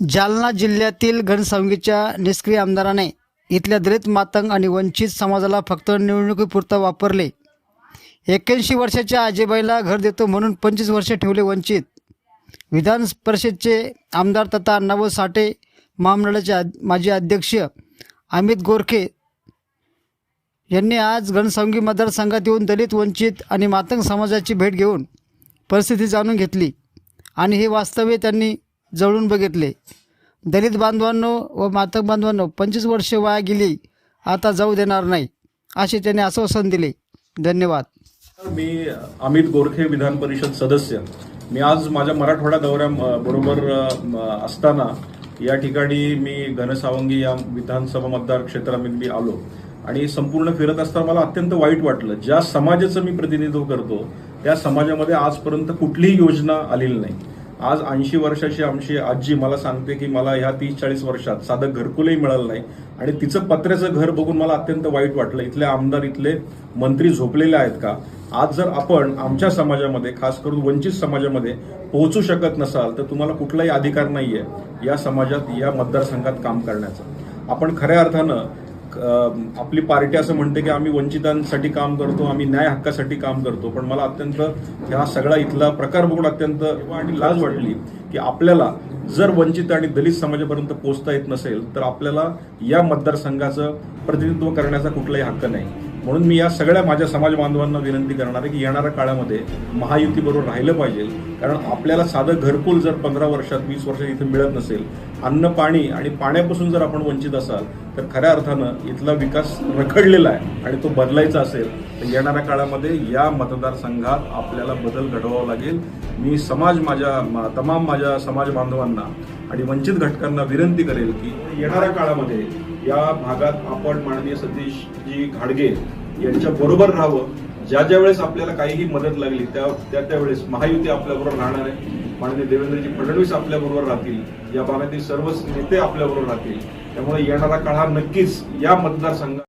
जालना जिल्ह्यातील घनसावंगीच्या निष्क्रिय आमदाराने इथल्या दलित मातंग आणि वंचित समाजाला फक्त निवडणुकीपुरतं वापरले. एक्क्याऐंशी वर्षाच्या आजीबाईला घर देतो म्हणून पंचवीस वर्षे ठेवले वंचित. विधान परिषदचे आमदार तथा अण्णाभाऊ साठे महामंडळाचे माजी अध्यक्ष अमित गोरखे यांनी आज घनसावंगी मतदारसंघात येऊन दलित वंचित आणि मातंग समाजाची भेट घेऊन परिस्थिती जाणून घेतली आणि हे वास्तव्य त्यांनी जळून बघितले. दलित बांधवांनो व मातक बांधवांनो पंचवीस वर्षे वाया गेली आता जाऊ देणार नाही असे त्यांनी आश्वासन दिले. धन्यवाद. मी अमित गोरखे विधान परिषद सदस्य. मी आज माझ्या मराठवाडा दौऱ्या बरोबर असताना या ठिकाणी मी घनसावंगी या विधानसभा मतदार क्षेत्रामध्ये मी आलो. आणि संपूर्ण फिरत असताना मला अत्यंत वाईट वाटलं. ज्या समाजाचं मी प्रतिनिधित्व करतो त्या समाजामध्ये आजपर्यंत कुठलीही योजना आलेली नाही. आज ऐंशी वर्षाची आमची आजी मला सांगते की मला ह्या तीस चाळीस वर्षात साधं घरकुलही मिळालं नाही. आणि तिचं पत्र्याचं घर बघून मला अत्यंत वाईट वाटलं. इथले आमदार इथले मंत्री झोपलेले आहेत का? आज जर आपण आमच्या समाजामध्ये खास करून वंचित समाजामध्ये पोहोचू शकत नसाल तर तुम्हाला कुठलाही अधिकार नाही आहे या समाजात या मतदारसंघात काम करण्याचा. आपण खऱ्या अर्थानं आपली पार्टी असं म्हणते की आम्ही वंचितांसाठी काम करतो आम्ही न्याय हक्कासाठी काम करतो. पण मला अत्यंत ह्या सगळा इथला प्रकार बघून अत्यंत आणि लाज वाटली की आपल्याला जर वंचित आणि दलित समाजापर्यंत पोहोचता येत नसेल तर आपल्याला या मतदारसंघाचं प्रतिनिधित्व करण्याचा कुठलाही हक्क नाही. म्हणून मी या सगळ्या माझ्या समाज बांधवांना विनंती करणार आहे की येणाऱ्या काळामध्ये महायुतीबरोबर राहिलं पाहिजे. कारण आपल्याला साधं घरकुल जर पंधरा वर्षात वीस वर्षात इथे मिळत नसेल अन्न पाणी आणि पाण्यापासून जर आपण वंचित असाल तर खऱ्या अर्थानं इथला विकास रखडलेला आहे आणि तो बदलायचा असेल तर येणाऱ्या काळामध्ये या मतदारसंघात आपल्याला बदल घडवावा लागेल. मी समाज माझ्या मा- तमाम माझ्या समाज बांधवांना आणि वंचित घटकांना विनंती करेल की येणाऱ्या काळामध्ये या भागात आपण माननीय सतीशजी घाडगे यांच्या बरोबर राहावं. ज्या ज्या वेळेस आपल्याला काहीही मदत लागली त्या त्या त्यावेळेस महायुती आपल्याबरोबर राहणार आहे. माननीय देवेंद्रजी फडणवीस आपल्याबरोबर राहतील. या भागातील सर्वच नेते आपल्याबरोबर राहतील. त्यामुळे येणारा काळ हा नक्कीच या मतदारसंघात